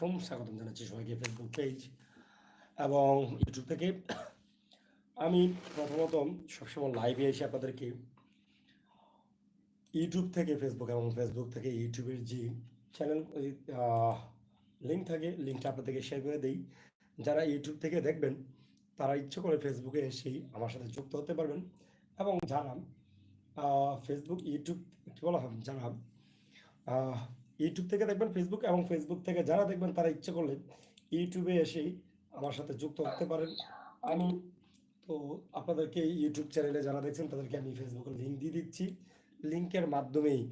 আলাইকুম, স্বাগতম জানাচ্ছি সবাইকে ফেসবুক পেজ এবং ইউটিউব থেকে। আমি প্রথমত সবসময় লাইভে এসে আপনাদেরকে ইউটিউব থেকে ফেসবুক এবং ফেসবুক থেকে ইউটিউবের যে চ্যানেল লিঙ্ক থাকে লিঙ্কটা আপনাদেরকে শেয়ার করে দিই। যারা ইউটিউব থেকে দেখবেন, তারা ইচ্ছে করে ফেসবুকে এসেই আমার সাথে যুক্ত হতে পারবেন এবং যারা ফেসবুক ইউটিউব কী বলা হয়, যারা ইউটিউব থেকে দেখবেন ফেসবুক এবং ফেসবুক থেকে যারা দেখবেন, তারা ইচ্ছে করলে ইউটিউবে এসেই আমার সাথে যুক্ত হতে পারেন। আমি তো আপনাদেরকে ইউটিউব চ্যানেলে যারা দেখছেন, তাদেরকে আমি ফেসবুকে লিঙ্ক দিয়ে দিচ্ছি। লিঙ্কের মাধ্যমেই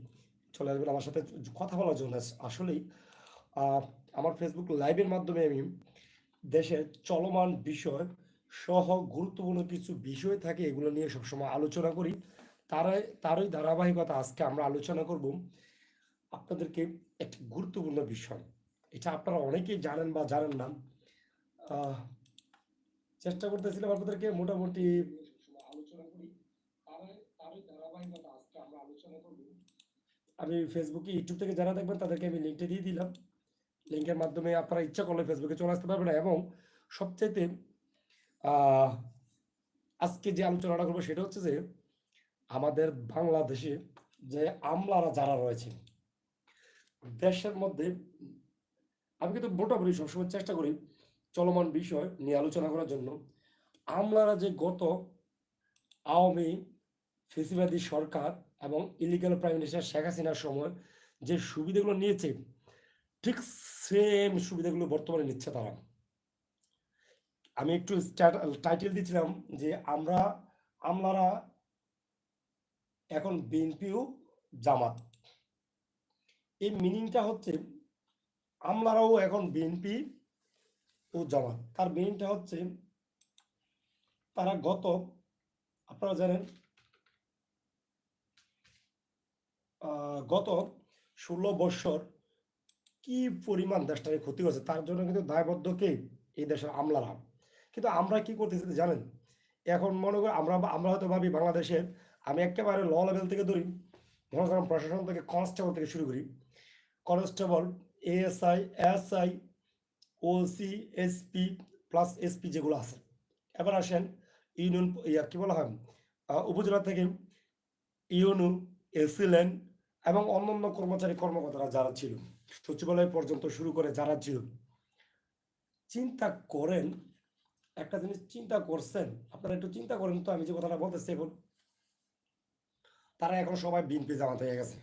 চলে আসবেন আমার সাথে কথা বলার জন্য। আসলেই আমার ফেসবুক লাইভের মাধ্যমে আমি দেশের চলমান বিষয় সহ গুরুত্বপূর্ণ কিছু বিষয় থাকে, এগুলো নিয়ে সবসময় আলোচনা করি। তারাই, তারই ধারাবাহিকতা আজকে আমরা আলোচনা করব। আপনাদেরকে একটি গুরুত্বপূর্ণ বিষয়। এটা আপনারা অনেকেই জানেন বা জানেন না। চেষ্টা করতেছিলাম আপনাদেরকে মোটামুটি আলোচনা করি। আমি ফেসবুকে ইউটিউব থেকে যারা দেখবেন তাদেরকে আমি লিঙ্কটা দিয়ে দিলাম। লিঙ্কের মাধ্যমে আপনারা ইচ্ছা করলে ফেসবুকে চলে আসতে পারবেন এবং সবচাইতে আজকে যে আলোচনাটা করব সেটা হচ্ছে যে আমাদের বাংলাদেশে যে আমলারা যারা রয়েছে দেশের মধ্যে আমি কিন্তু মোটামুটি সবসময় চেষ্টা করি চলমান বিষয় নিয়ে আলোচনা করার জন্য। আমলারা যে গত আওয়ামী ফেসিবাদী সরকার এবং ইলিগাল প্রাইম মিনিস্টার শেখ হাসিনার সময় যে সুবিধাগুলো নিয়েছে, ঠিক সেম সুবিধাগুলো বর্তমানে নিচ্ছে তারা। আমি একটু টাইটেল দিয়েছিলাম যে আমরা, আমলারা এখন বিএনপিও জামাত। এই মিনিংটা হচ্ছে আমলারাও এখন বিএনপি ও জামাত। তার মিনিংটা হচ্ছে তারা গত, আপনারা জানেন গত ষোলো বছর কি পরিমাণ দেশটাকে ক্ষতি হয়েছে তার জন্য কিন্তু দায়বদ্ধ কে? এই দেশের আমলারা। কিন্তু আমরা কি করতেছি জানেন? এখন মনে করি আমরা আমরা হয়তো ভাবি বাংলাদেশের, আমি একেবারে ল লেভেল থেকে ধরি, মনে করেন প্রশাসন থেকে কনস্টেবল থেকে শুরু করি constable, ASI SI OC, SP, plus SP যেগুলো আছে। এবার আসেন ইউনিয়ন ইয়া কী বলা হয়? উপজেলা থেকে ইউনু এসিলেন এবং অন্যান্য কর্মচারী, কর্মকর্তারা যারা ছিল, সচিবালয় পর্যন্ত শুরু করে যারা ছিল, চিন্তা করেন, একটা জিনিস চিন্তা করছেন, আপনারা একটু চিন্তা করেন তো, আমি যে কথাটা বলতেছি এখন তারা এখন সবাই বিএনপি জামাত হয়ে গেছে।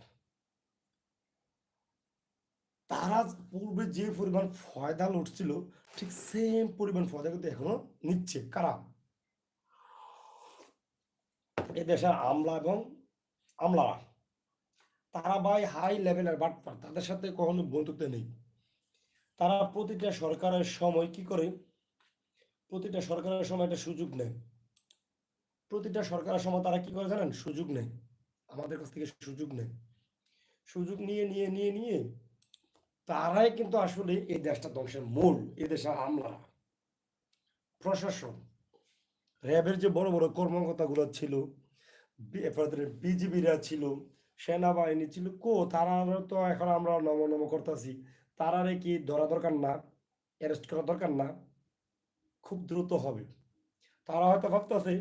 তারা পূর্বে যে পরিমাণ ফয়দা লুটছিল, ঠিক সেম পরিমাণ ফয়দা কিন্তু এখনও নিচ্ছে। কারা? এ দেশের আমলা এবং আমলারা। তারা ভাই হাই লেভেলের বাটপার তাদের সাথে কখনো বন্ধুত্ব নেই। তারা প্রতিটা সরকারের সময় কি করে? প্রতিটা সরকারের সময় একটা সুযোগ নেয়। প্রতিটা সরকারের সময় তারা কি করে জানেন? সুযোগ নেয়। আমাদের কাছ থেকে সুযোগ নেয়। সুযোগ নিয়ে নিয়ে নিয়ে নিয়ে তারাই কিন্তু আসলে এই দেশটা ধ্বংসের মূল, এই দেশের আমলারা। প্রশাসন, র্যাবের যে বড় বড় কর্মকর্তাগুলো ছিল বিজিবিরা ছিল, সেনাবাহিনী ছিল, কো তারা তো এখন আমরা নম নম করতেছি। তারারে কি ধরা দরকার না অ্যারেস্ট করা দরকার না? খুব দ্রুত হবে। তারা হয়তো ভাবতেছে,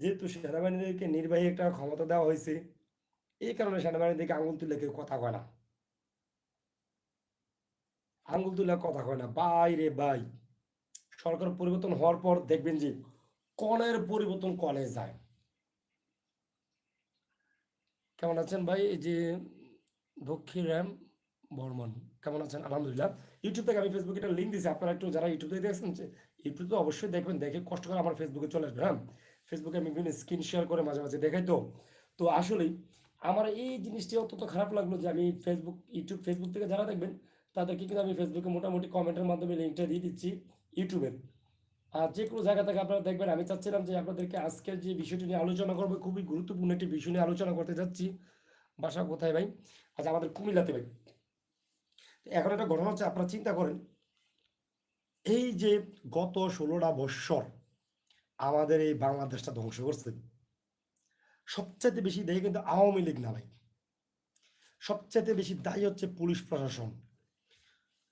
যেহেতু সেনাবাহিনীদেরকে নির্বাহী একটা ক্ষমতা দেওয়া হয়েছে, এই কারণে সেনাবাহিনীদেরকে আঙুল তুলে কেউ কথা কয় না। আঙুল তুলে কথা কয় না। বাইরে বাই। সরকার পরিবর্তন হওয়ার পর দেখবেন যে কলের পরিবর্তন কলে যায়। কেমন আছেন ভাই? এই যে দক্ষী র্যাম বর্মন, কেমন আছেন? আলহামদুলিল্লাহ। ইউটিউব থেকে আমি ফেসবুকে একটা লিঙ্ক দিয়েছি। আপনারা একটু যারা ইউটিউব থেকে দেখছেন ইউটিউব তো অবশ্যই দেখবেন, দেখে কষ্ট করে আমার ফেসবুকে চলে আসবে হ্যাঁ? ফেসবুকে আমি বিভিন্ন স্ক্রিন শেয়ার করে মাঝে মাঝে দেখাই তো। তো আসলেই আমার এই জিনিসটি অত্যন্ত খারাপ লাগল যে আমি ফেসবুক ইউটিউব ফেসবুক থেকে যারা দেখবেন তাদেরকে কিন্তু আমি ফেসবুকে মোটামুটি কমেন্টের মাধ্যমে লিঙ্কটা দিয়ে দিচ্ছি ইউটিউবের আর যে কোনো জায়গা থেকে আপনারা দেখবেন, আমি চাচ্ছিলাম যে আপনাদেরকে আজকের যে বিষয়টি নিয়ে আলোচনা করব, খুবই গুরুত্বপূর্ণ একটি বিষয় নিয়ে আলোচনা করতে যাচ্ছি। বাসা কোথায় ভাই? আচ্ছা আমাদের কুমিল্লাতে ভাই। এখন একটা ঘটনা হচ্ছে, আপনারা চিন্তা করেন, এই যে গত ষোলোটা বৎসর আমাদের এই বাংলাদেশটা ধ্বংস করছে। সবচাইতে বেশি দেয় কিন্তু আওয়ামী লীগ না ভাই। সবচাইতে বেশি দায়ী হচ্ছে পুলিশ প্রশাসন।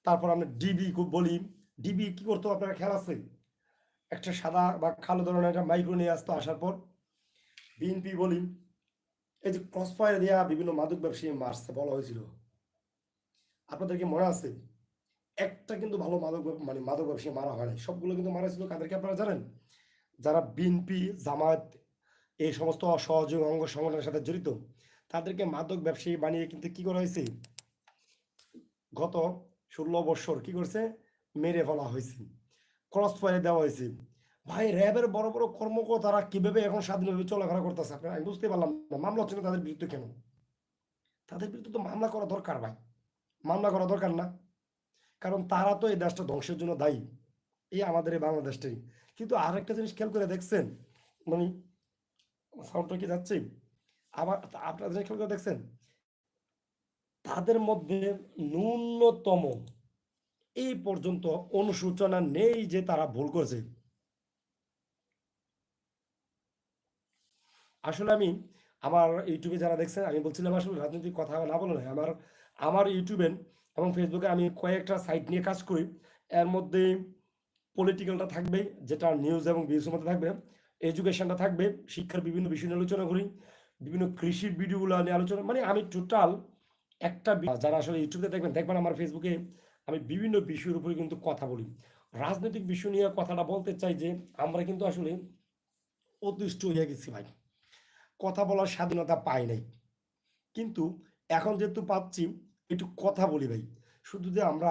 তারপর আমরা ডিবি বলি। ডিবি কি করতো আপনারা খেয়াল আছে? একটা সাদা বা কালো ধরনের একটা মাইক্রো নিয়ে আসতো আসার পর বিএনপি বলি, এই যে ক্রস ফায়ার দেওয়া বিভিন্ন মাদক ব্যবসায়ী মারছে বলা হয়েছিল। আপনাদেরকে মনে আছে? একটা কিন্তু ভালো মাদক মানে মাদক ব্যবসায়ী মারা হয় নাই। সবগুলো কিন্তু মারা ছিল কাদেরকে আপনারা জানেন? যারা বিএনপি জামায়াত, এই সমস্ত অসহযোগ অঙ্গ সংগঠনের সাথে জড়িত, তাদেরকে মাদক ব্যবসায়ী বানিয়ে কিন্তু কি করা হয়েছে? গত ষোলো বছর কি করছে? মেরে ফেলা হয়েছে। ক্রস ফায়ার দেওয়া হয়েছে। ভাই র্যাবের বড় বড় কর্মকর্তারা কীভাবে এখন স্বাধীনভাবে চলাফেরা করতেছে? আপনার, আমি বুঝতে পারলাম না। মামলা হচ্ছে না তাদের বিরুদ্ধে কেন? তাদের বিরুদ্ধে তো মামলা করা দরকার ভাই। মামলা করা দরকার না। কারণ তারা তো এই দেশটা ধ্বংসের জন্য দায়ী। এই আমাদের এই বাংলাদেশটাই। কিন্তু আর একটা জিনিস খেয়াল করে দেখছেন? মানে সাউন্ডটা কি যাচ্ছে? আবার, আপনারা খেয়াল করে দেখছেন? তাদের মধ্যে ন্যূনতম এই পর্যন্ত অনুশোচনা নেই যে তারা ভুল করেছে। আসলে আমি আমার ইউটিউবে যারা দেখছেন, আমি বলছিলাম আসলে রাজনৈতিক কথা না বলে আমার আমার ইউটিউবে এবং ফেসবুকে আমি কয়েকটা সাইট নিয়ে কাজ করি। এর মধ্যে পলিটিক্যালটা থাকবে, যেটা নিউজ এবং ভিউজের মধ্যে থাকবে, এডুকেশনটা থাকবে, শিক্ষার বিভিন্ন বিষয় নিয়ে আলোচনা করি, বিভিন্ন কৃষির ভিডিওগুলো নিয়ে আলোচনা মানে আমি টোটাল একটা যারা আসলে ইউটিউবে দেখবেন দেখবেন আমার ফেসবুকে আমি বিভিন্ন বিষয়ের উপরে কিন্তু কথা বলি। রাজনৈতিক বিষয় নিয়ে কথাটা বলতে চাই যে, আমরা কিন্তু আসলে অতিষ্ঠ হয়ে গেছি ভাই। কথা বলার স্বাধীনতা পাই নাই। কিন্তু এখন যেহেতু পাচ্ছি, একটু কথা বলি ভাই। শুধু যে আমরা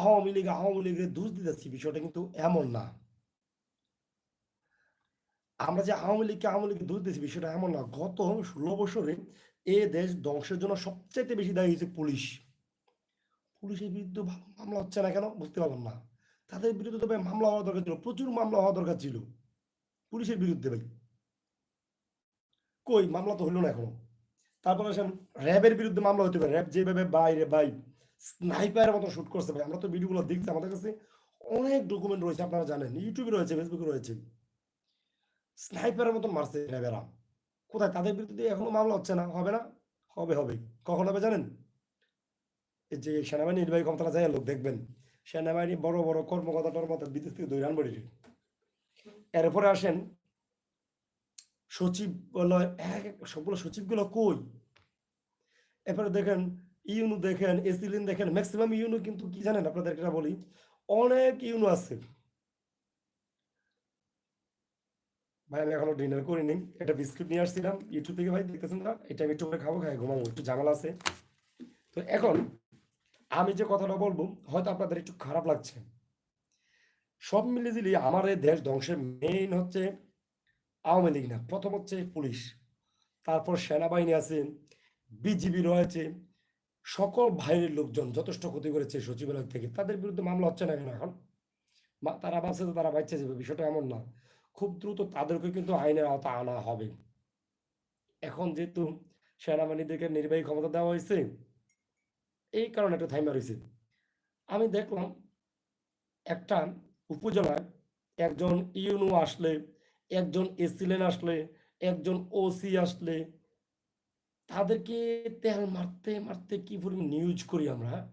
আওয়ামী লীগ, আওয়ামী লীগের দোষ দিতেছি, বিষয়টা কিন্তু এমন না। আমরা যে আওয়ামী লীগকে, আওয়ামী লীগের দোষ দিচ্ছি বিষয়টা এমন না। গত ষোলো বছরে এ দেশ ধ্বংসের জন্য সবচেয়ে বেশি দায়ী হয়েছে পুলিশ। পুলিশের বিরুদ্ধে ভালো মামলা হচ্ছে না কেন বুঝতে পারলাম না। তাদের বিরুদ্ধে তো ভাই মামলা হওয়া দরকার ছিল, প্রচুর মামলা হওয়া দরকার ছিল। পুলিশের বিরুদ্ধে ভাই। কই, মামলা তো হলো না এখনও। তারপর আসেন, র্যাবের বিরুদ্ধে মামলা হতে পারে। র্যাব যেভাবে বাইরে বাই স্নাইপারের মতো শুট করছে ভাই। আমরা তো ভিডিওগুলো দেখছি, আমাদের কাছে অনেক ডকুমেন্ট রয়েছে, আপনারা জানেন। ইউটিউবে রয়েছে ফেসবুকে রয়েছে। স্নাইপারের মতন মারছে র্যাবেরা। কোথায়? তাদের বিরুদ্ধে এখনও মামলা হচ্ছে না। হবে না? হবে হবে। কখন হবে জানেন? এই যে সেনাবাহিনী নির্বাহী ক্ষমতা যায় লোক দেখবেন। সেনাবাহিনী বড় বড় কর্মকর্তা টর্মকর্তা বিদেশ থেকে দৈরান বড়ি এরপরে আসেন সচিব বলো এক, সবগুলো সচিবগুলো কই? এরপরে দেখেন, ইউনু দেখেন, এসিলিন দেখেন, ম্যাক্সিমাম ইউনু কিন্তু কি জানেন? আপনাদের এটা বলি, অনেক ইউনু আছে। ভাই, আমি এখনও ডিনার করিনি। একটা বিস্কুট নিয়ে আসছিলাম। ইউটিউব থেকে ভাই, দেখতেছেন না? এটা আমি একটু খাব, খাই, ঘুমাবো, একটু ঝামেলা আছে। তো এখন আমি যে কথাটা বলব, হয়তো আপনাদের একটু খারাপ লাগছে। সব মিলে দিলি আমার এই দেশ ধ্বংসের মেইন হচ্ছে আওয়ামী লীগ না, প্রথম হচ্ছে পুলিশ। তারপর সেনাবাহিনী আছে, বিজিবি রয়েছে, সকল বাহিনীর লোকজন যথেষ্ট ক্ষতি করেছে সচিবালয় থেকে। তাদের বিরুদ্ধে মামলা হচ্ছে না কেন এখন? তারা যে তারা বাচ্চা যাবে, বিষয়টা এমন না। খুব দ্রুত তাদেরকে কিন্তু আইনের আওতা আনা হবে। এখন যেহেতু সেনাবাহিনীদেরকে নির্বাহী ক্ষমতা দেওয়া হয়েছে, এই কারণে একটা থাইমা রয়েছে আমি দেখলাম একটা উপজেলায় একজন ইউনু আসলে, একজন এসিলেন আসলে, একজন ওসি আসলে, তাদেরকে তেল মারতে মারতে কি পরিমাণ নিউজ করি আমরা হ্যাঁ?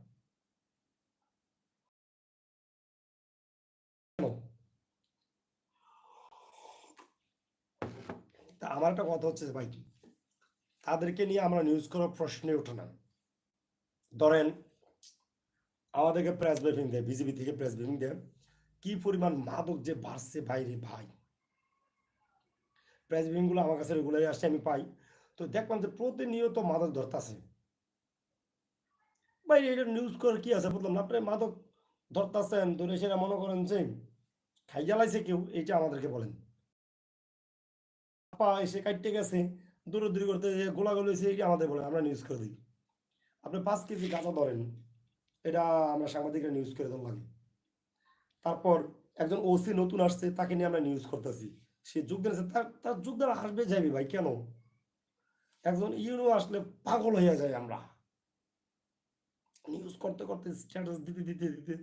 কেন? তা আমার একটা কথা হচ্ছে ভাই, তাদেরকে নিয়ে আমরা নিউজ করার প্রশ্নে ওঠে না। ধরেন, আমাদেরকে প্রেস ব্রিফিং দেয় বিজেপি থেকে প্রেস ব্রিফিং দেয়, কি পরিমাণ মাদক যে বাড়ছে বাইরে ভাই? প্রেস ব্রিফিংগুলো আমার কাছে রেগুলারই আসছে আমি পাই। তো দেখলাম যে প্রতিনিয়ত মাদক ধরতাছে। ভাই এটা নিউজ করে কি আছে বললাম না আপনি মাদক ধরতাছেন, ধরে সেটা মনে করেন যে খাইয়া লাইছে কেউ, এইটা আমাদেরকে বলেন। পা এসে কাটতে গেছে দূরদূরি করতে যে গোলাগুলি এইটা আমাদের বলেন আমরা নিউজ করে দিই। আপনি পাঁচ কেজি গাঁজা ধরেন, এটা আমরা সাংবাদিকরা নিউজ করে দেওয়া লাগে। তারপর একজন ওসি নতুন আসছে, তাকে নিয়ে আমরা নিউজ করতেছি। সে যোগদান আছে তার তার যোগদান আসবে যাবি ভাই, কেন? একজন ইউনো আসলে পাগল হয়ে যায় আমরা। নিউজ করতে করতে স্ট্যাটাস দিতে দিতে দিতে।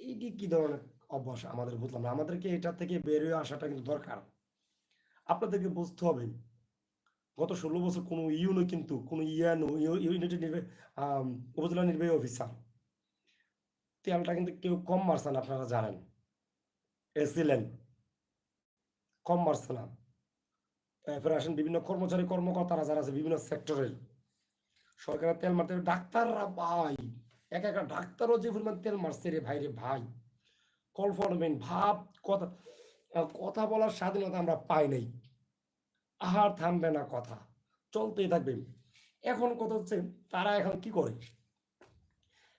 এইটি কি ধরনের অভ্যাস আমাদের বুঝলাম না। আমাদেরকে এটা থেকে বের হয়ে আসাটা কিন্তু দরকার। আপনাদেরকে বুঝতে হবে, গত ষোলো বছর কোনো ইউনো কিন্তু, কোনো ইয়ানো ইউনিটেড নির্বাহী উপজেলা নির্বাহী অফিসার, তেলটা কিন্তু কেউ কম মারছে না, আপনারা জানেন। এসিলেন কম মারছে না। এরপরে আসেন বিভিন্ন কর্মচারী, কর্মকর্তারা যারা আছে বিভিন্ন সেক্টরের। সরকারের তেল মারতে ডাক্তাররা ভাই, এক একটা ডাক্তারও যে পরিমাণ তেল মারছে রে ভাই রে ভাই। কলফরমেন্ট ভাব, কথা কথা বলার স্বাধীনতা আমরা পাই নাই। আহার থামবে না কথা, চলতেই থাকবে। এখন কথা হচ্ছে, তারা এখন কি করে?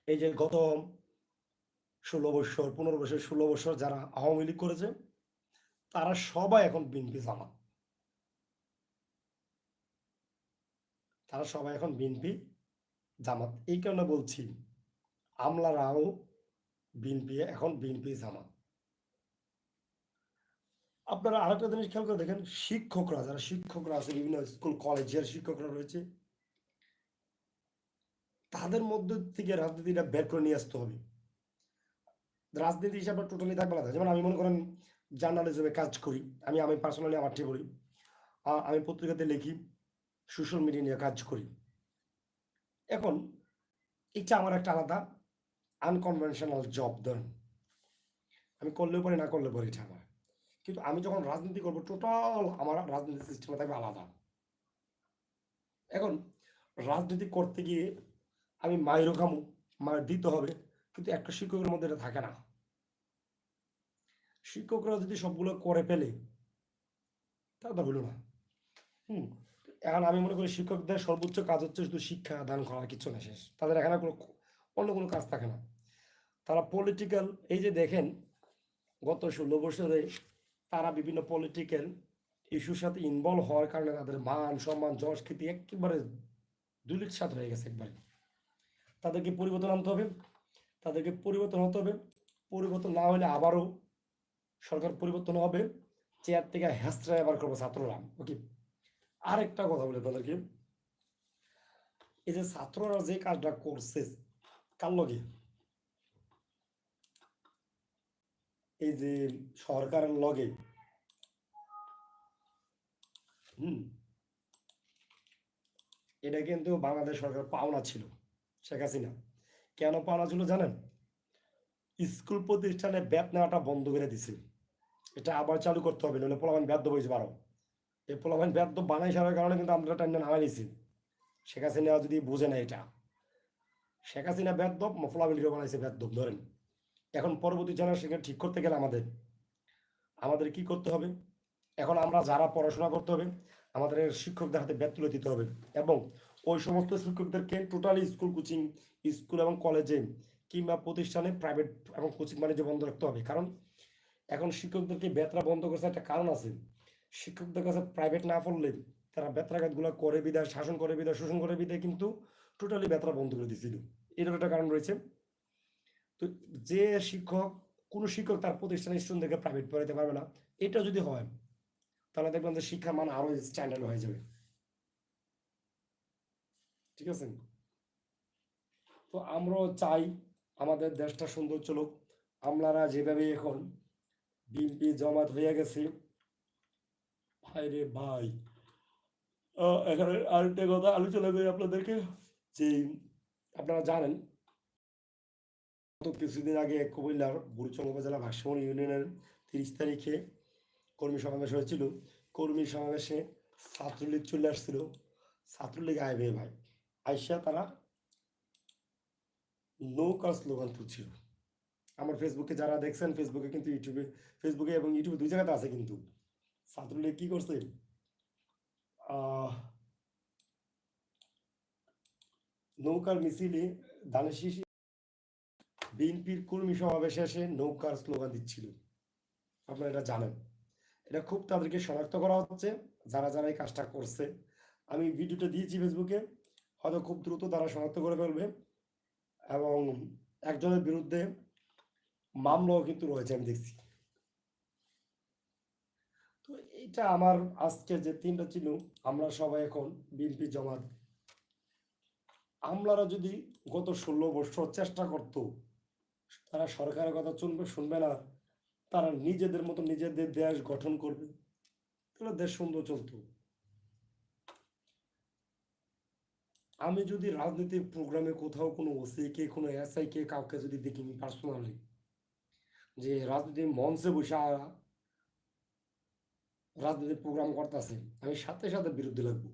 এই যে গত ষোলো বছর, পনেরো বছর, ষোলো বছর যারা আওয়ামী লীগ করেছে, তারা সবাই এখন বিএনপি জামাত। তারা সবাই এখন বিএনপি জামাত। এই কারণে বলছি, আমলারাও বিএনপি এখন বিএনপি জামাত। আপনারা আরেকটা জিনিস খেয়াল করে দেখেন, শিক্ষকরা, যারা শিক্ষকরা আছে, বিভিন্ন স্কুল, কলেজের শিক্ষকরা রয়েছে, তাদের মধ্যে থেকে রাজনীতিটা বের করে নিয়ে আসতে হবে। রাজনীতি হিসাবে টোটালি থাকবে না। যেমন আমি মনে করেন জার্নালিজমে কাজ করি, আমি আমি পার্সোনালি আমারটি বলি আ- আমি পত্রিকাতে লিখি সোশ্যাল মিডিয়া নিয়ে কাজ করি। এখন এটা আমার একটা আলাদা আনকনভেনশনাল জব ধরেন আমি করলেও পারি, না করলে পারি, এটা কিন্তু আমি যখন রাজনীতি করব টোটাল আমার রাজনীতি সিস্টেমে থাকবে আলাদা। এখন রাজনীতি করতে গিয়ে আমি মায়েরও খামু মায়ের দিতে হবে, কিন্তু একটা শিক্ষকের মধ্যে এটা থাকে না। শিক্ষকরা যদি সবগুলো করে ফেলে তাহলে তো হলো না। হুম, এখন আমি মনে করি শিক্ষকদের সর্বোচ্চ কাজ হচ্ছে শুধু শিক্ষা দান করা, কিছু না শেষ। তাদের এখানে কোনো অন্য কোনো কাজ থাকে না। তারা পলিটিক্যাল এই যে দেখেন, গত ষোলো বছরে তারা বিভিন্ন পলিটিক্যাল ইস্যুর সাথে ইনভলভ হওয়ার কারণে তাদের মান, সম্মান খ্যাতি একেবারে দুলিট সাথ হয়ে গেছে একবারে। তাদেরকে পরিবর্তন আনতে হবে, তাদেরকে পরিবর্তন হতে হবে, পরিবর্তন না হলে আবারও সরকার পরিবর্তন হবে, চেয়ার থেকে হ্যাস্ট্রা ব্যবহার করব ছাত্ররা। ওকে, আরেকটা কথা বলে তাদেরকে এই যে ছাত্ররা যে কাজটা করছে কার লগে? এই যে সরকারের লগে। হুম? এটা কিন্তু বাংলাদেশ সরকার পাওনা ছিল, শেখ হাসিনা। কেন পাওনা ছিল জানেন? স্কুল প্রতিষ্ঠানে ব্যাত নেওয়াটা বন্ধ করে দিছে। এটা আবার চালু করতে হবে, নইলে পোলাবান ব্যাদ্য বইছে বারো। এই পোলাবান ব্যাদ্য বানাই সারার কারণে কিন্তু আমরা টাইম নামাই নিছি শেখ হাসিনা যদি বুঝে না এটা। শেখ হাসিনা ব্যাদ্য পোলাবান বানাইছে ব্যাদ্য ধরেন। এখন পরবর্তী জেনারেশনকে ঠিক করতে গেলে আমাদের আমাদের কি করতে হবে? এখন আমরা যারা পড়াশোনা করতে হবে, আমাদের শিক্ষকদের হাতে ব্যাগ তুলে দিতে হবে এবং ওই সমস্ত শিক্ষকদেরকে টোটালি স্কুল কোচিং স্কুল এবং কলেজে কিংবা প্রতিষ্ঠানে প্রাইভেট এবং কোচিং বাণিজ্য বন্ধ রাখতে হবে। কারণ এখন শিক্ষকদেরকে বেতরা বন্ধ করছে একটা কারণ আছে। শিক্ষকদের কাছে প্রাইভেট না পড়লে তারা বেতরাঘাতগুলো করে বিদায়, শাসন করে বিদায়, শোষণ করে বিদায় কিন্তু টোটালি বেতরা বন্ধ করে দিয়েছিল। এটার একটা কারণ রয়েছে। তো যে শিক্ষক, কোনো শিক্ষক তার প্রতিষ্ঠানের স্টুডেন্টদেরকে প্রাইভেট পড়াতে পারবে না, এটা যদি হয়, তাহলে দেখবেন যে শিক্ষার মান আরও স্ট্যান্ডার্ড হয়ে যাবে। ঠিক আছে? তো আমরাও চাই আমাদের দেশটা সুন্দর চলুক। আমলারা যেভাবে এখন বিএনপি জমাত হয়ে গেছে, ভাই রে ভাই। এখানে আরেকটা কথা আলোচনা করি আপনাদেরকে, যে আপনারা জানেন, গত কিছুদিন আগে কুমিল্লার বুড়িচং উপজেলা ভাগসমন ইউনিয়নের তিরিশ তারিখে কর্মী সমাবেশ হয়েছিল। কর্মী সমাবেশে ছাত্রলীগ চলে আসছিল। ছাত্রলীগ আইবে ভাই আইসা তারা নৌকা স্লোগান তুলছিল। আমার ফেসবুকে যারা দেখছেন ফেসবুকে কিন্তু ইউটিউবে ফেসবুকে এবং ইউটিউবে দুই জায়গাতে আছে কিন্তু। ছাত্রলীগ কী করছে? নৌকার মিছিলে ধানের বিএনপির কর্মী সমাবেশে এসে নৌকার স্লোগান দিচ্ছিল। আপনারা এটা জানেন। এটা খুব তাদেরকে শনাক্ত করা হচ্ছে, যারা যারা এই কাজটা করছে। আমি ভিডিওটা দিয়েছি ফেসবুকে, হয়তো খুব দ্রুত তারা শনাক্ত করে ফেলবে। এবং একজনের বিরুদ্ধে মামলাও কিন্তু রয়েছে, আমি দেখছি। তো এটা আমার আজকে যে তিনটা ছিল, আমরা সবাই এখন বিএনপি জমাত আমলারা যদি গত ষোলো বছর চেষ্টা করতো, তারা সরকারের কথা শুনবে শুনবে না, তারা নিজেদের মতো নিজেদের দেশ গঠন করবে, তাহলে দেশ সুন্দর চলতো। আমি যদি রাজনীতির প্রোগ্রামে কোথাও কোনো ওসি কে কোনো এসআই কে কাউকে যদি দেখি পার্সোনালি যে রাজনীতির মঞ্চে বসে রাজনীতির প্রোগ্রাম করতেছে, আমি সাথে সাথে বিরুদ্ধে লাগবো।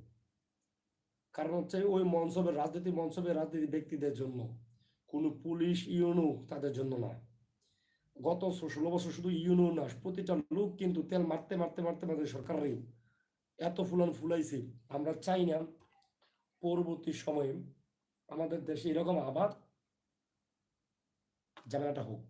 কারণ হচ্ছে ওই মঞ্চবে রাজনীতি মঞ্চবে রাজনীতি ব্যক্তিদের জন্য। কোনো পুলিশ ইউনু তাদের জন্য না গত ষোলো বছর শুধু ইউনু না, প্রতিটা লোক কিন্তু তেল মারতে মারতে মারতে মারতে সরকারের এত ফুলান ফুলাইছে। আমরা চাই না পরবর্তী সময়ে আমাদের দেশে এরকম আবার ঝামেলাটা হোক।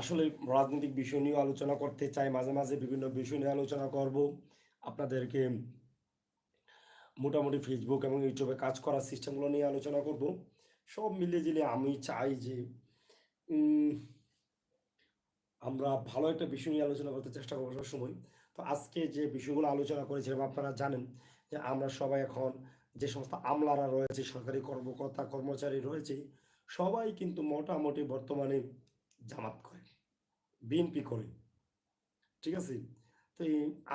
আসলে রাজনৈতিক বিষয় নিয়ে আলোচনা করতে চাই, মাঝে মাঝে বিভিন্ন বিষয় নিয়ে আলোচনা করব। আপনাদেরকে মোটামুটি ফেসবুক এবং ইউটিউবে কাজ করার সিস্টেমগুলো নিয়ে আলোচনা করব। সব মিলিয়ে জিলে আমি চাই যে আমরা ভালো একটা বিষয় নিয়ে আলোচনা করতে চেষ্টা করব সব সময়। তো আজকে যে বিষয়গুলো আলোচনা করেছিলাম, আপনারা জানেন যে আমরা সবাই এখন যে সমস্ত আমলারা রয়েছে, সরকারি কর্মকর্তা, কর্মচারী রয়েছে, সবাই কিন্তু মোটামুটি বর্তমানে জামাত করে, বিএনপি করে। ঠিক আছে? তো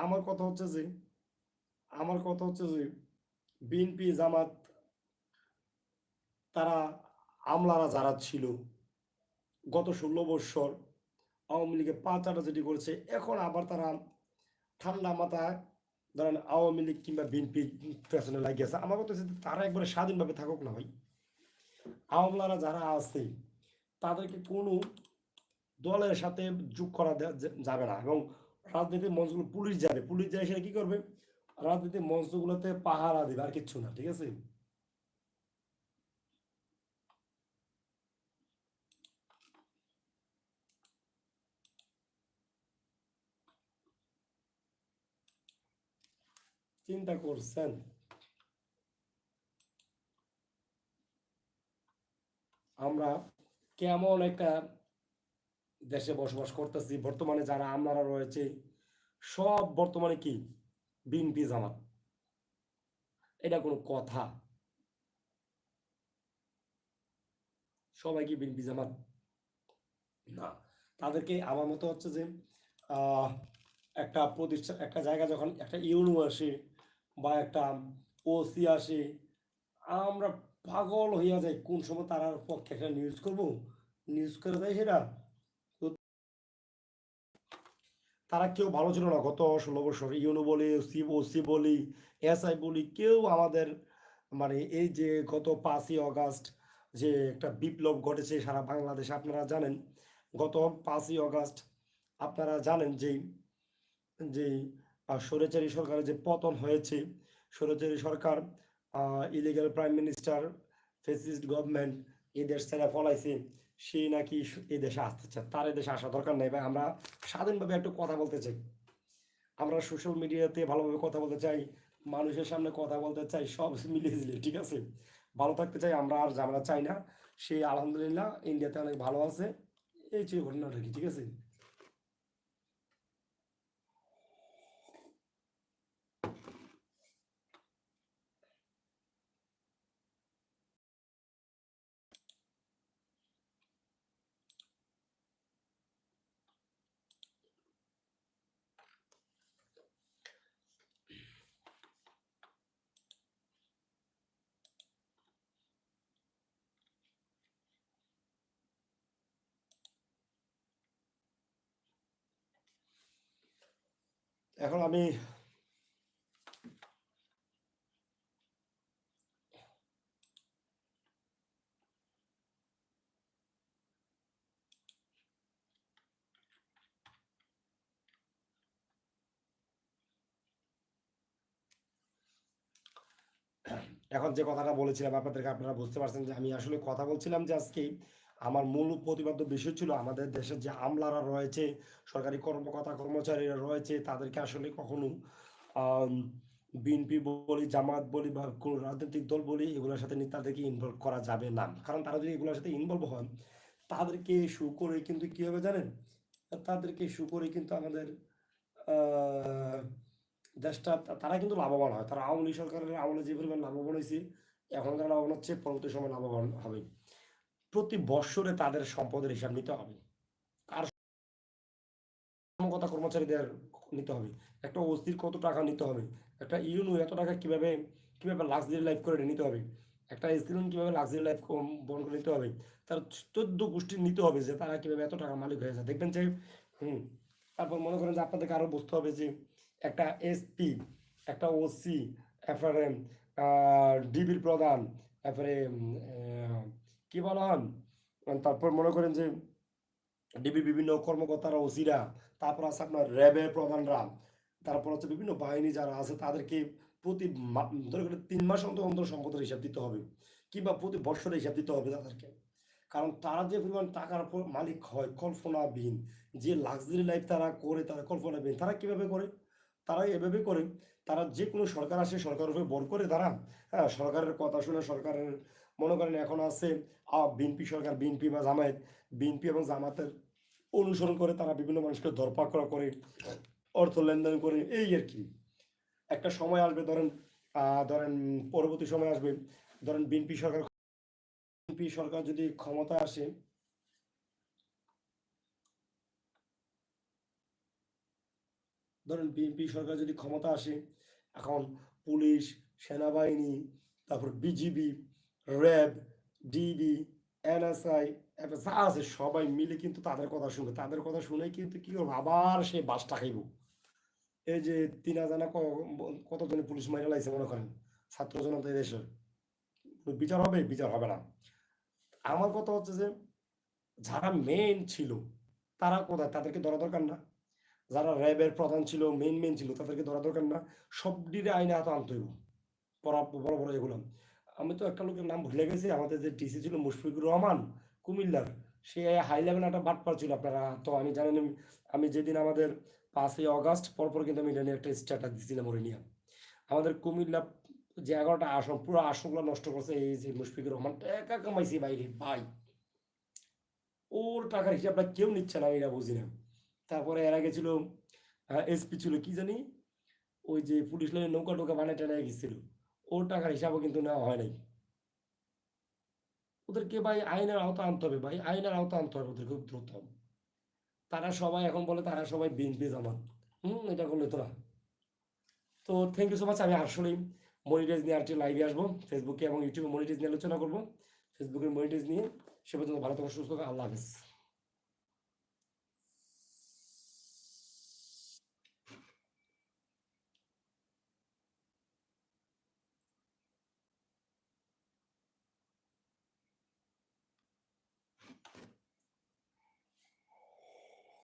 আমার কথা হচ্ছে যে, আমার কথা হচ্ছে যে, বিএনপি, জামাত, তারা আমলারা যারা ছিল গত ষোলো বৎসর আওয়ামী লীগে পাঁচ যেটি করেছে, এখন আবার তারা ঠান্ডা মাথায় ধরেন আওয়ামী লীগ কিংবা বিএনপি পেছনে লাগিয়েছে আমার কথা হচ্ছে তারা একবারে স্বাধীনভাবে থাকুক না ভাই। আমলারা যারা আছে, তাদেরকে কোনো দলের সাথে যোগ করা যাবে না এবং রাজনীতির মঞ্চগুলো পুলিশ যাবে। পুলিশ যায় সেটা কি করবে? রাজনীতির মঞ্চগুলোতে পাহারা দিবে আর কিচ্ছু না, ঠিক আছে? চিন্তা করছেন? আমরা কেমন একটা দেশে বসবাস করতেছি, বর্তমানে যারা আমলারা রয়েছে, সব বর্তমানে কি? বিএনপি জামাত। এটা কোনো কথা। সবাই কি বিএনপি জামাত? না। তাদেরকে আমার মতো হচ্ছে যে একটা প্রতিষ্ঠান একটা জায়গা যখন একটা ইউনো আসে বা একটা ওসি আসে, আমরা পাগল হইয়া যাই, কোন সময় তারার পক্ষে একটা নিউজ করব? নিউজ করে দেয় সেটা? তারা কেউ ভালো ছিল না। গত ষোলো বছর ইউনো বলি সি ওসি বলি, এসআই বলি, কেউ আমাদের মানে এই যে গত পাঁচই অগাস্ট যে একটা বিপ্লব ঘটেছে সারা বাংলাদেশে, আপনারা জানেন, গত পাঁচই অগাস্ট আপনারা জানেন যে যে স্বৈরাচারী সরকারের যে পতন হয়েছে, স্বৈরাচারী সরকার illegal prime minister fascist government এদের ছেড়ে ফলাইছে সে নাকি এই দেশে আসতে চায়, তার দেশে আসা দরকার নেই ভাই। আমরা স্বাধীনভাবে একটু কথা বলতে চাই। আমরা সোশ্যাল মিডিয়াতে ভালোভাবে কথা বলতে চাই, মানুষের সামনে কথা বলতে চাই, সব মিলিয়ে দিলে ঠিক আছে? ভালো থাকতে চাই, আমরা আর ঝামেলা চাই না। সে আলহামদুলিল্লাহ ইন্ডিয়াতে অনেক ভালো আছে, এই চেয়ে ঘটনাটা কি, ঠিক আছে? এখন আমি এখন যে কথাটা বলেছিলাম, আপনাদেরকে আপনারা বুঝতে পারছেন যে আমি আসলে কথা বলছিলাম যে আজকে আমার মূল প্রতিপাদ্য বিষয় ছিল আমাদের দেশের যে আমলারা রয়েছে, সরকারি কর্মকর্তা, কর্মচারীরা রয়েছে, তাদেরকে আসলে কখনো বিএনপি বলি, জামাত বলি বা কোনো রাজনৈতিক দল বলি, এগুলোর সাথে তাদেরকে ইনভলভ করা যাবে না। কারণ তারা যদি এগুলোর সাথে ইনভলভ হন, তাদেরকে শু করে কিন্তু কী হবে জানেন? তাদেরকে শু করে কিন্তু আমাদের দেশটা তারা কিন্তু লাভবান হয়। তারা আওয়ামী সরকারের আমলে যে পরিমাণ লাভবান হয়েছে এখন তারা লাভবান হচ্ছে, পরবর্তী সময় লাভবান হবে। প্রতি বৎসরে তাদের সম্পদের হিসাব নিতে হবে। আর কর্মকর্তা কর্মচারীদের নিতে হবে। একটা অস্থির কত টাকা নিতে হবে? একটা ইউনু এত টাকা কীভাবে কীভাবে লাক্সারি লাইফ করে নিতে হবে? একটা স্টুডেন্ট কীভাবে লাক্সারি লাইফ বহন করে নিতে হবে? তার চোদ্দ গোষ্ঠী নিতে হবে যে তারা কীভাবে এত টাকা মালিক হয়ে যায় দেখবেন যে, হুম, তারপর মনে করেন যে আপনাদেরকে আরও বুঝতে হবে যে একটা এসপি একটা ওসি এফআরএম ডিবির প্রধান, তারপরে কি বলা হন তারপর মনে করেন যে ডিবির বিভিন্ন কর্মকর্তারা, ওসিরা, তারপর আছে আপনার র্যাবের প্রধানরা, তারপর হচ্ছে বিভিন্ন বাহিনী যারা আছে তাদেরকে প্রতি ধরে করে তিন মাস অন্তর অন্তর সম্পদের হিসাব দিতে হবে কিংবা প্রতি বছরে হিসাব দিতে হবে তাদেরকে। কারণ তারা যে পরিমাণ টাকার মালিক হয় কল্পনাবিহীন, যে লাক্সারি লাইফ তারা করে, তারা কল্পনাবিহীন, তারা কীভাবে করে? তারা এভাবে করে। তারা যে কোনো সরকার আসে, সরকারের উপরে বর করে তারা হ্যাঁ সরকারের কথা শুনে সরকারের মনে করেন এখন আছে বিএনপি সরকার, বিএনপি বা জামায়াত, বিএনপি এবং জামাতের অনুসরণ করে তারা বিভিন্ন মানুষকে ধরপাকড়া করে, অর্থ লেনদেন করে, এই আর কি। একটা সময় আসবে, ধরেন ধরেন পরবর্তী সময় আসবে, ধরেন বিএনপি সরকার বিএনপি সরকার যদি ক্ষমতা আসে, ধরেন বিএনপি সরকার যদি ক্ষমতা আসে, এখন পুলিশ, সেনাবাহিনী, তারপর বিজিবি র্যাব ডিবি এনএসআই যা আছে সবাই মিলে কিন্তু তাদের কথা শুনবে। তাদের কথা শুনে কিন্তু কি করব? আবার সে বাসটা খাইব। এই যে তিন হাজার না কতজনে পুলিশ মাইরা লাইছে মনে করেন? ছাত্র জনতা দেশের। বিচার হবে বিচার হবে না। আমার কথা হচ্ছে যে, যারা মেন ছিল, তারা কোথায়? তাদেরকে ধরা দরকার না। যারা র্যাবের প্রধান ছিল মেন মেন ছিল, তাদেরকে ধরা দরকার না। সবটিরে আইনে হাতে আনতে হইব। বড় বড় এগুলো। আমি তো একটা লোকের নাম ভুলে গেছি, আমাদের যে টিসি ছিল মুশফিকুর রহমান কুমিল্লার, সে হাই লেভেল একটা বাটপার ছিল আপনারা তো আমি জানেন, আমি যেদিন আমাদের পাঁচই অগাস্ট পরপর কিন্তু আমি এটা একটা স্ট্যাটাস দিছিলাম ওরে নিয়ে আমাদের কুমিল্লা যে এগারোটা আসন, পুরো আসনগুলো নষ্ট করছে এই যে মুশফিকুর রহমান, টাকা কামাইছে বাইরে, ভাই। ওর টাকার হিসাবটা কেউ নিচ্ছে না, আমি এটা বুঝি না। তারপরে এর আগে ছিল এসপি ছিল, কি জানি? ওই যে পুলিশ লাইনে নৌকা টোকা বানায় টানায় গেছিল। ওর টাকার হিসাবও কিন্তু নেওয়া হয় নাই। ওদেরকে ভাই আইনের আওতা আনতে হবে ভাই, আইনের আওতা আনতে হবে ওদেরকে খুব দ্রুত। তারা সবাই এখন বলে তারা সবাই বিএনপি জামাত। হুম, এটা করলে তো না তো থ্যাংক ইউ সো মাচ আমি আসলেই মনিটাইজ নিয়ে আরেকটি লাইভে আসব। ফেসবুকে এবং ইউটিউবে মনিটাইজ নিয়ে আলোচনা করব। ফেসবুকের মনিটাইজ নিয়ে সে পর্যন্ত ভালো থাকুন সুস্থ আল্লাহ হাফিজ।